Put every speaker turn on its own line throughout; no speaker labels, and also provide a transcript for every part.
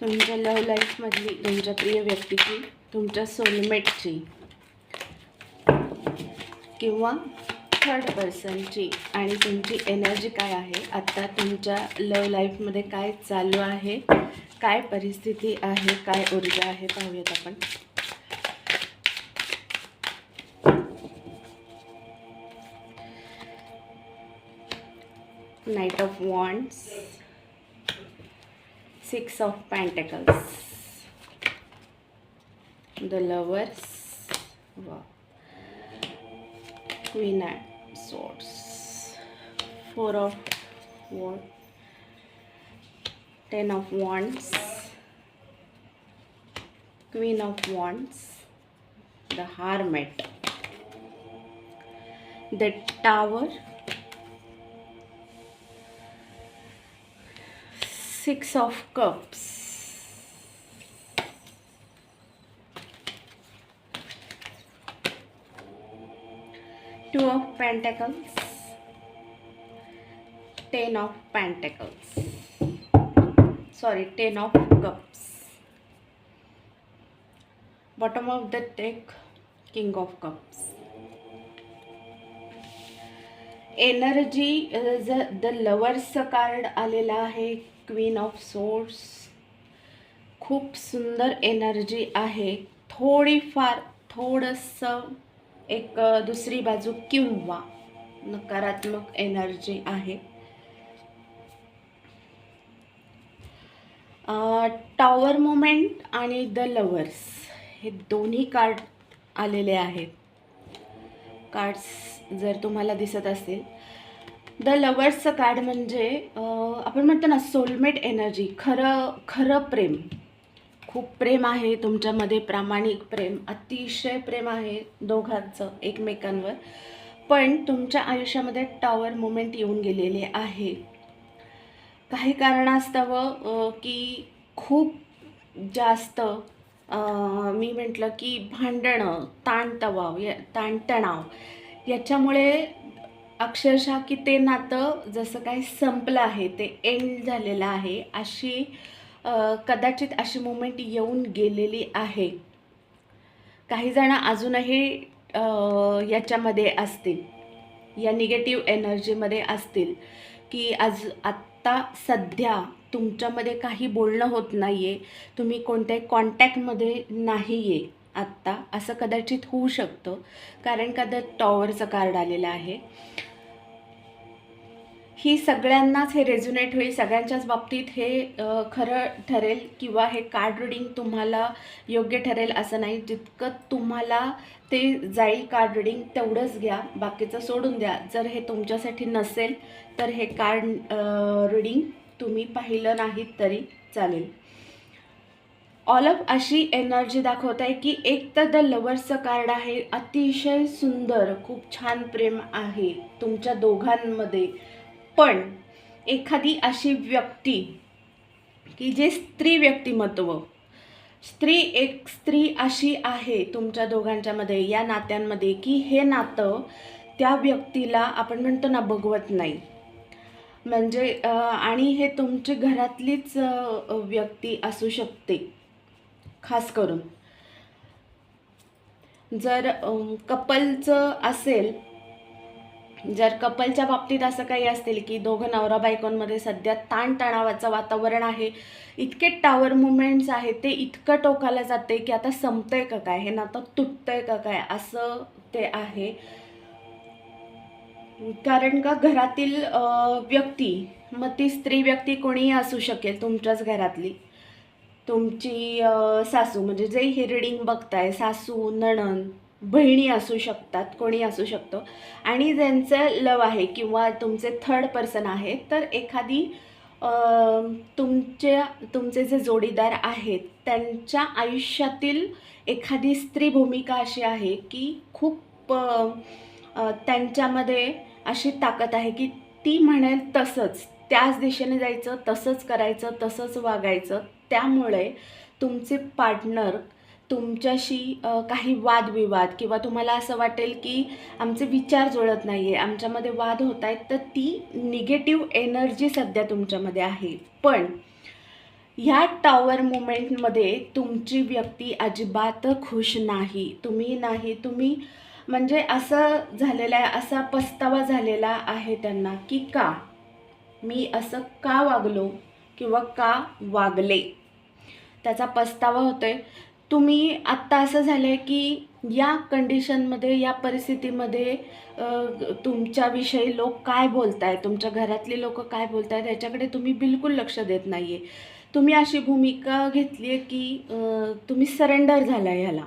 तुमच्या लव्ह लाईफमधली तुमच्या प्रिय व्यक्तीची तुमच्या सोलमेटची किंवा थर्ड पर्सनची आणि तुमची एनर्जी काय आहे? आत्ता तुमच्या लव लाईफमध्ये काय चालू आहे? काय परिस्थिती आहे? काय ऊर्जा आहे? पाहूयात आपण. Knight of wands six of pentacles. The lovers. Wow. Queen of swords. Four of wands. Ten of wands. Queen of wands. The hermit the tower. Six of cups two of pentacles ten of pentacles sorry ten of cups bottom of the deck king of cups energy ज the लवर्सचं card आलेलं आहे queen of swords खूप सुंदर energy आहे. थोडीफार थोडंसं एक दुसरी बाजू किंवा नकारात्मक एनर्जी आहे. टॉवर मोमेंट आणि द लवर्स हे दोन्ही कार्ड आलेले आहेत. कार्ड्स जर तुम्हाला दिसत असतील द लवर्सचं कार्ड म्हणजे आपण म्हणतो ना सोलमेट एनर्जी खरं खरं प्रेम. खूप प्रेम आहे तुमच्यामध्ये प्रामाणिक प्रेम अतिशय प्रेम आहे दोघांचं एकमेकांवर. पण तुमच्या आयुष्यामध्ये टॉवर मुमेंट येऊन गेलेले आहे. काही कारणास्तव की खूप जास्त मी म्हटलं की भांडणं ताणतवाव या ताणतणाव याच्यामुळे अक्षरशः की ते नातं जसं काही संपलं आहे ते एंड झालेलं आहे अशी कदाचित अशी मुमेंट येऊन गेलेली आहे. काही जण अजूनही याच्यामध्ये असतील. या निगेटिव्ह एनर्जीमध्ये असतील की आज आत्ता सध्या तुमच्यामध्ये काही बोलणं होत नाही आहे तुम्ही कोणत्याही कॉन्टॅक्टमध्ये नाही आहे आत्ता असं कदाचित होऊ शकतं. कारण का टॉवरचं कार्ड आलेलं आहे. ही सगळ्यांनाच हे रेझुनेट होईल सगळ्यांच्याच बाबतीत हे खरं ठरेल किंवा हे कार्ड रिडिंग तुम्हाला योग्य ठरेल असं नाही. जितकं तुम्हाला ते जाईल कार्ड रिडिंग तेवढंच घ्या. बाकीचं सोडून द्या. जर हे तुमच्यासाठी नसेल तर हे कार्ड रिडिंग तुम्ही पाहिलं नाहीत तरी चालेल. ऑल ऑफ अशी एनर्जी दाखवत आहे की एक तर द लवर्सचं कार्ड आहे. अतिशय सुंदर खूप छान प्रेम आहे तुमच्या दोघांमध्ये. पण एखादी अशी व्यक्ती की जे स्त्री व्यक्तिमत्व स्त्री एक स्त्री अशी आहे तुमच्या दोघांच्यामध्ये या नात्यांमध्ये की हे नातं त्या व्यक्तीला आपण म्हणतो ना बघवत नाही. म्हणजे आणि हे तुमची घरातलीच व्यक्ती असू शकते खास करून. जर कपलचं असेल जर कपलच्या बाबतीत असं काही असतील की दोघं नवरा बायकोंमध्ये सध्या ताणतणावाचं वातावरण आहे इतके टावर मुवमेंट्स आहेत ते इतकं टोकाला जाते की आता संपतंय का काय? हे नातं तुटतंय का काय? असं ते आहे. कारण का घरातील व्यक्ती मग ती स्त्री व्यक्ती कोणीही असू शकेल तुमच्याच घरातली. तुमची सासू म्हणजे जे हे रिडिंग बघताय सासू नणन बहिणी असू शकतात कोणी असू शकतं. आणि ज्यांचं लव आहे किंवा तुमचे थर्ड पर्सन आहे तर एखादी तुमच्या तुमचे जे जोडीदार आहेत त्यांच्या आयुष्यातील एखादी स्त्री भूमिका अशी आहे की खूप त्यांच्यामध्ये अशी ताकद आहे की ती म्हणेल तसंच त्याच दिशेने जायचं तसंच करायचं तसंच वागायचं. त्यामुळे तुमचे पार्टनर तुमच्याशी काही वादविवाद किंवा तुम्हाला असं वाटेल की आमचे विचार जुळत नाही आहे आमच्यामध्ये वाद होत आहेत तर ती निगेटिव्ह एनर्जी सध्या तुमच्यामध्ये आहे. पण ह्या टॉवर मुमेंटमध्ये तुमची व्यक्ती अजिबात खुश नाही. तुम्ही नाही तुम्ही म्हणजे असं झालेलं आहे असा पस्तावा झालेला आहे त्यांना की का मी असं का वागलो किंवा का वागले? त्याचा पस्तावा होतोय. तुम्ही आत्ता असं झालं आहे की या कंडिशनमध्ये या परिस्थितीमध्ये तुमच्याविषयी लोक काय बोलत आहेत तुमच्या घरातले लोक काय बोलत आहेत ह्याच्याकडे तुम्ही बिलकुल लक्ष देत नाही आहे तुम्ही अशी भूमिका घेतली आहे की तुम्ही सरेंडर झाला आहे ह्याला.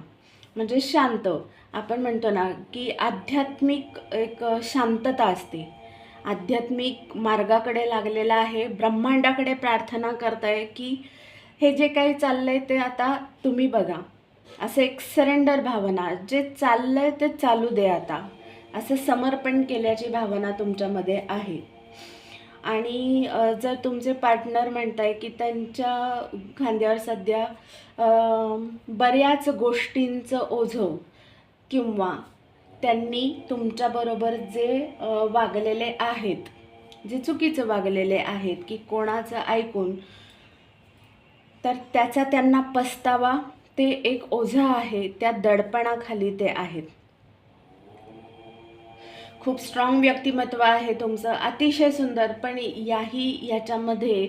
म्हणजे शांत. आपण म्हणतो ना की आध्यात्मिक एक शांतता असते. आध्यात्मिक मार्गाकडे लागलेला आहे ब्रह्मांडाकडे प्रार्थना करताय की हे जे काही चाललं आहे ते आता तुम्ही बघा. असं एक सरेंडर भावना जे चाललं आहे ते चालू दे आता. असं समर्पण केल्याची भावना तुमच्यामध्ये आहे. आणि जर तुमचे पार्टनर म्हणताय की त्यांच्या खांद्यावर सध्या बऱ्याच गोष्टींचं ओझं किंवा त्यांनी तुमच्याबरोबर जे वागलेले आहेत जे चुकीचं वागलेले आहेत की कोणाचं ऐकून तर त्याचा त्यांना पस्तावा ते एक ओझं आहे त्या दडपणाखाली ते आहेत. खूप स्ट्रॉंग व्यक्तिमत्व आहे तुमचं अतिशय सुंदर पण याही याच्यामध्ये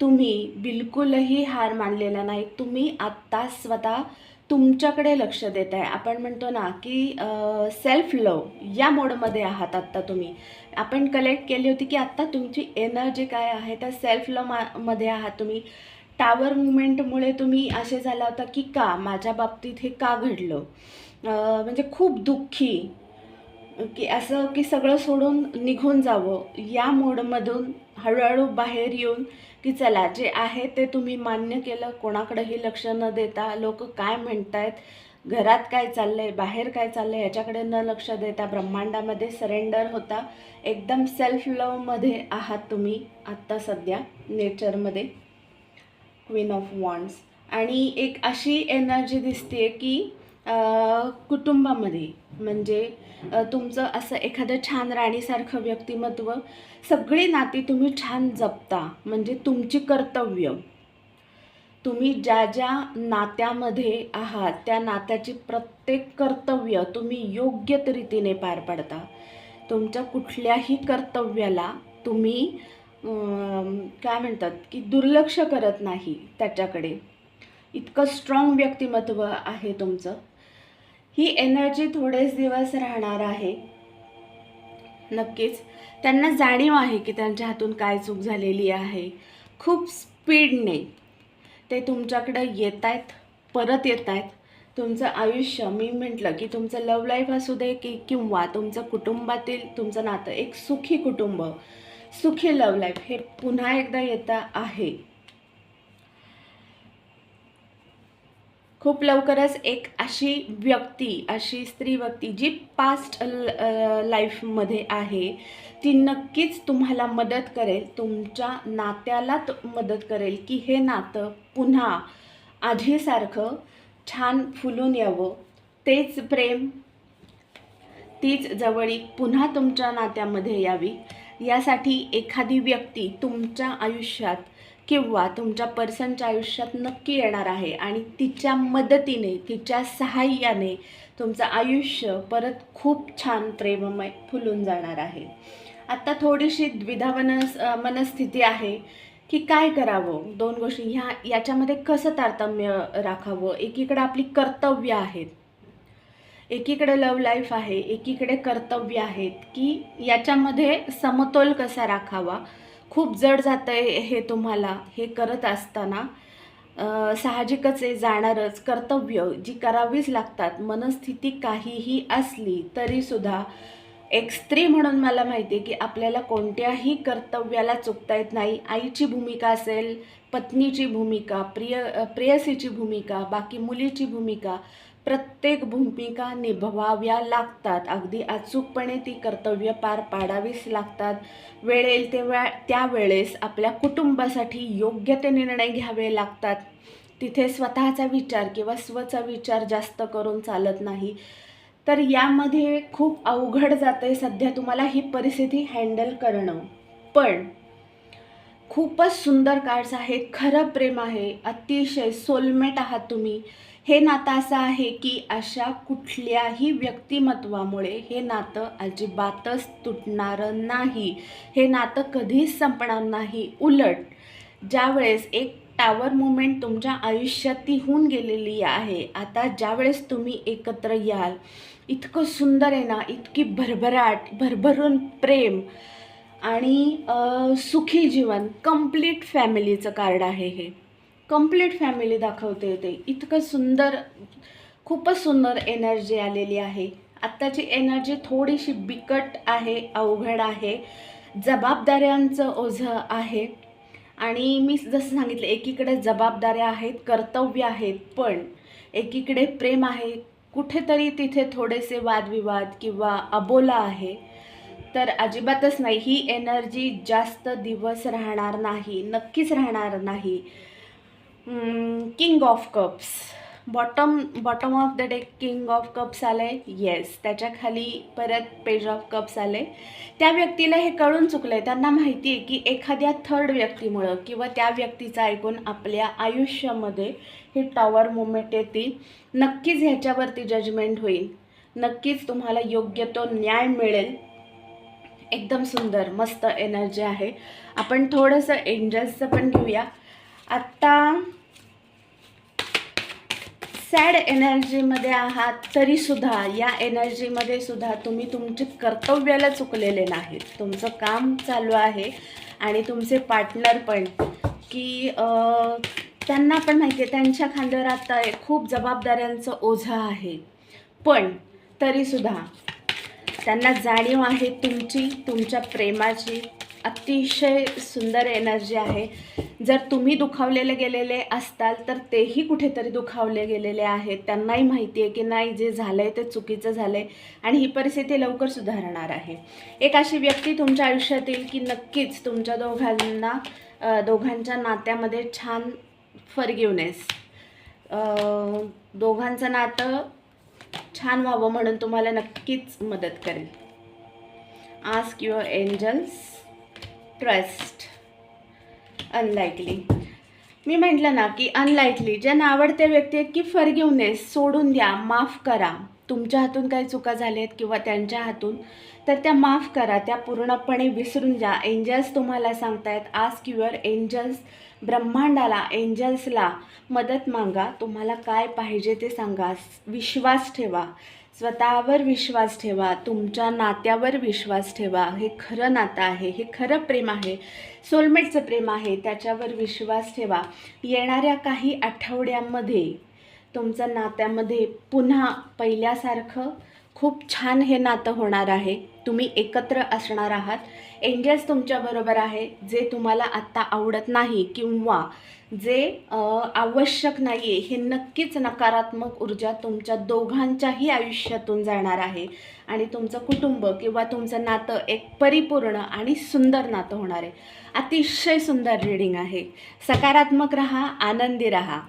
तुम्ही बिलकुलही हार मानलेला नाही. तुम्ही आत्ता स्वतः तुमच्याकडे लक्ष देत आहे. आपण म्हणतो ना की सेल्फ लव या मोडमध्ये आहात आत्ता तुम्ही. आपण कलेक्ट केली होती की आत्ता तुमची एनर्जी काय आहे? त्या सेल्फ लव मा मध्ये आहात तुम्ही. टावर मुवमेंटमुळे तुम्ही असे झाला होता की का माझ्या बाबतीत हे का घडलं? म्हणजे खूप दुःखी की असं की सगळं सोडून निघून जावं या मोडमधून हळूहळू बाहेर येऊन की चला जे आहे ते तुम्ही मान्य केलं कोणाकडेही लक्ष न देता लोक काय म्हणतायत घरात काय चाललं आहे बाहेर काय चाललं आहे ह्याच्याकडे न लक्ष देता ब्रह्मांडामध्ये सरेंडर होता. एकदम सेल्फ लवमध्ये आहात तुम्ही आत्ता सध्या नेचरमध्ये क्वीन ऑफ वॉन्ड्स आणि एक अशी एनर्जी दिसते की कुटुंबामध्ये म्हणजे तुमचं असं एखादं छान राणीसारखं व्यक्तिमत्व सगळी नाती तुम्ही छान जपता म्हणजे तुमची कर्तव्य. तुम्ही ज्या ज्या नात्यामध्ये आहात त्या नात्याची प्रत्येक कर्तव्य तुम्ही योग्य रीतीने पार पाडता. तुमच्या कुठल्याही कर्तव्याला तुम्ही काय म्हणतात की दुर्लक्ष करत नाही त्याच्याकडे. इतकं स्ट्रॉंग व्यक्तिमत्व आहे तुमचं. ही एनर्जी थोडेच दिवस राहणार आहे. नक्कीच. त्यांना जाणीव आहे की त्यांच्या हातून काय चूक झालेली आहे. खूप स्पीडने ते तुमच्याकडं येत आहेत परत येत आहेत तुमचं आयुष्य मी म्हटलं की तुमचं लव लाईफ असू दे की किंवा तुमचं कुटुंबातील तुमचं नातं एक सुखी कुटुंब. सुखी लव्ह लाईफ हे पुन्हा एकदा येतं आहे. खूप लवकरच एक अशी व्यक्ती अशी स्त्री व्यक्ती जी पास्ट लाईफमध्ये आहे ती नक्कीच तुम्हाला मदत करेल तुमच्या नात्याला त- मदत करेल की हे नातं पुन्हा आधीसारखं छान फुलून यावं. तेच प्रेम तीच जवळीक पुन्हा तुमच्या नात्यामध्ये यावी. यासाठी एखादी व्यक्ती तुमच्या आयुष्यात किंवा तुमच्या पर्सनच्या आयुष्यात नक्की येणार आहे आणि तिच्या मदतीने तिच्या सहाय्याने तुमचं आयुष्य परत खूप छान प्रेममय फुलून जाणार आहे. आत्ता थोडीशी द्विधा मनस मनस्थिती आहे की काय करावं? दोन गोष्टी. ह्या याच्यामध्ये कसं तारतम्य राखावं? एकीकडे आपली कर्तव्य आहेत. एकीकडे लव लाईफ आहे एकीकडे कर्तव्य आहेत की याच्यामध्ये समतोल कसा राखावा? खूप जड जातं आहे हे तुम्हाला हे करत असताना. साहजिकच आहे जाणारच. कर्तव्य जी करावीच लागतात मनस्थिती काहीही असली तरीसुद्धा. एक स्त्री म्हणून मला माहिती आहे की आपल्याला कोणत्याही कर्तव्याला चुकता येत नाही. आईची भूमिका असेल पत्नीची भूमिका प्रिय प्रेयसीची भूमिका बाकी मुलीची भूमिका प्रत्येक भूमिका निभवाव्या लागतात. अगदी अचूकपणे ती कर्तव्य पार पाडावीच लागतात. वेळेल तेव्हा त्यावेळेस आपल्या कुटुंबासाठी योग्य ते निर्णय घ्यावे लागतात. तिथे स्वतःचा विचार किंवा स्वचा विचार जास्त करून चालत नाही. तर यामध्ये खूप अवघड जातं आहे सध्या तुम्हाला ही परिस्थिती हँडल करणं. पण खूपच सुंदर कार्ड्स आहेत. खरं प्रेम आहे. अतिशय सोलमेट आहात तुम्ही. हे नातं असं आहे की अशा कुठल्याही व्यक्तिमत्वामुळे हे नातं अजिबातच तुटणारं नाही. हे नातं कधीच संपणार नाही. उलट ज्यावेळेस एक टावर मुमेंट तुमच्या आयुष्यात ती होऊन गेलेली आहे आता ज्यावेळेस तुम्ही एकत्र याल इतकं सुंदर आहे ना इतकी भरभराट भरभरून प्रेम आणि सुखी जीवन कंप्लीट फॅमिलीचं कार्ड आहे हे. कंप्लीट फॅमिली दाखवते ते. इतकं सुंदर खूपच सुंदर एनर्जी आलेली आहे. आत्ताची एनर्जी थोडीशी बिकट आहे अवघड आहे. जबाबदाऱ्यांचं ओझं आहे. आणि मी जसं सांगितलं एकीकडे जबाबदाऱ्या आहेत कर्तव्य आहेत पण एकीकडे प्रेम आहे. कुठेतरी तिथे थोडेसे वादविवाद किंवा अबोला आहे. तर अजिबातच नाही. ही एनर्जी जास्त दिवस राहणार नाही नक्कीच राहणार नाही. King of cups bottom bottom of the day king of cups आलं आहे येस त्याच्याखाली परत पेज ऑफ कप्स आले त्या व्यक्तीला हे कळून चुकलं आहे त्यांना माहिती आहे की एखाद्या थर्ड व्यक्तीमुळं किंवा त्या व्यक्तीचं ऐकून आपल्या आयुष्यामध्ये हे टॉवर मुवमेंट येतील नक्कीच ह्याच्यावरती जजमेंट होईल. नक्कीच तुम्हाला योग्य तो न्याय मिळेल. एकदम सुंदर मस्त एनर्जी आहे. आपण थोडंसं एंजल्सचं पण घेऊया. आत्ता सॅड एनर्जीमध्ये आहात तरीसुद्धा या एनर्जीमध्ये सुद्धा तुम्ही तुमचे कर्तव्याला चुकलेले नाहीत. तुमचं काम चालू आहे आणि तुमचे पार्टनर पण की त्यांना पण माहिती आहे त्यांच्या खांद्यावर आता खूप जबाबदाऱ्यांचं ओझं आहे. पण तरीसुद्धा त्यांना जाणीव आहे तुमची तुमच्या प्रेमाची अतिशय सुंदर एनर्जी आहे. जर तुम्ही दुखावलेले गेलेले असताल तर तेही कुठेतरी दुखावले गेलेले आहेत. त्यांनाही माहिती आहे की नाही जे झालं आहे ते चुकीचं झालं आहे आणि ही परिस्थिती लवकर सुधारणार आहे. एक अशी व्यक्ती तुमच्या आयुष्यात येईल की नक्कीच तुमच्या दोघांना दोघांच्या नात्यामध्ये छान फरगिवनेस दोघांचं नातं छान व्हावं म्हणून तुम्हाला नक्कीच मदत करेल. Ask your angels trust unlikely मी म्हटलं ना की अनलाइकली ज्या आवडते व्यक्ती आहेत की फर फरगिवनेस सोडून द्या माफ करा. तुमच्या हातून काही चुका झाल्या आहेत किंवा त्यांच्या हातून तर त्या माफ करा. त्या पूर्णपणे विसरून जा. एंजल्स तुम्हाला सांगतायत आस्क युअर एंजल्स ब्रह्मांडाला एंजल्सला मदत मागा. तुम्हाला काय पाहिजे ते सांगा. विश्वास ठेवा. स्वतःवर विश्वास ठेवा तुमच्या नात्यावर विश्वास ठेवा. हे खरं नातं आहे हे खरं प्रेम आहे. सोलमेटचं प्रेम आहे त्याच्यावर विश्वास ठेवा. येणाऱ्या काही आठवड्यांमध्ये तुमचं नात्यामध्ये पुन्हा पहिल्यासारखं खूप छान हे नातं होणार आहे. तुम्ही एकत्र असणार आहात. एंजल्स तुमच्याबरोबर आहे. जे तुम्हाला आत्ता आवडत नाही किंवा जे आवश्यक नाही आहे हे नक्कीच नकारात्मक ऊर्जा तुमच्या दोघांच्याही आयुष्यातून जाणार आहे. आणि तुमचं कुटुंब किंवा तुमचं नातं एक परिपूर्ण आणि सुंदर नातं होणार आहे. अतिशय सुंदर रीडिंग आहे. सकारात्मक रहा आनंदी रहा.